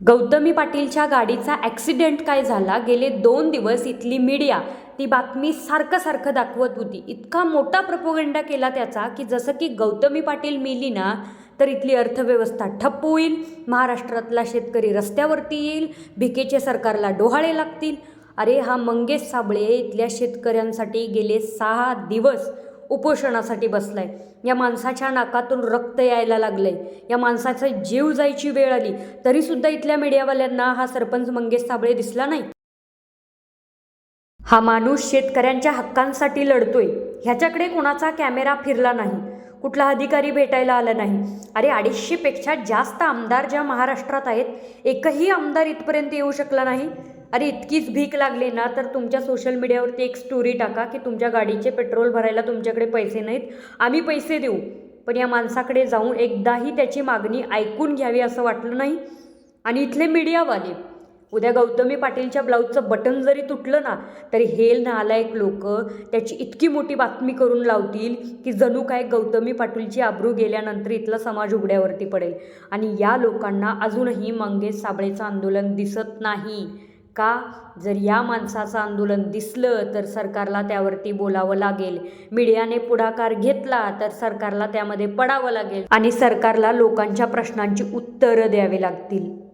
गौतमी पाटीलच्या गाडीचा ॲक्सिडेंट काय झाला? गेले दोन दिवस इथली मीडिया ती बातमी सारखं सारखं दाखवत होती. इतका मोठा प्रपोगंडा केला त्याचा की जसं की गौतमी पाटील मिली ना तर इथली अर्थव्यवस्था ठप्प होईल महाराष्ट्रातला शेतकरी रस्त्यावरती येईल भिकेचे सरकारला डोहाळे लागतील. अरे हा मंगेश साबळे इथल्या शेतकऱ्यांसाठी गेले सहा दिवस उपोषणासाठी बसलाय. या माणसाच्या नाकातून रक्त यायला लागलंय. या माणसाचा जीव जायची वेळ आली. तरीसुद्धा इथल्या मीडियावाल्यांना हा सरपंच मंगेश साबळे दिसला नाही. हा माणूस शेतकऱ्यांच्या हक्कांसाठी लढतोय. ह्याच्याकडे कोणाचा कॅमेरा फिरला नाही. कुठला अधिकारी भेटायला आला नाही. अरे अडीचशेपेक्षा जास्त आमदार ज्या महाराष्ट्रात आहेत एकही आमदार इथपर्यंत येऊ शकला नाही. अरे इतकीच भीक लागली ना तर तुमच्या सोशल मीडियावरती एक स्टोरी टाका की तुमच्या गाडीचे पेट्रोल भरायला तुमच्याकडे पैसे नाहीत आम्ही पैसे देऊ. पण या माणसाकडे जाऊन एकदाही त्याची मागणी ऐकून घ्यावी असं वाटलं नाही. आणि इथले मीडियावाले उद्या गौतमी पाटीलच्या ब्लाऊजचं बटन जरी तुटलं ना तरी हेल नालायक लोक त्याची इतकी मोठी बातमी करून लावतील की जणू काय गौतमी पाटीलची आबरू गेल्यानंतर इथला समाज उघड्यावरती पडेल. आणि या लोकांना अजूनही मंगेश साबळेचं आंदोलन दिसत नाही. का? जर या माणसाचं आंदोलन दिसलं तर सरकारला त्यावरती बोलावं लागेल. मीडियाने पुढाकार घेतला तर सरकारला त्यामध्ये पडावं लागेल. आणि सरकारला लोकांच्या प्रश्नांची उत्तरं द्यावी लागतील.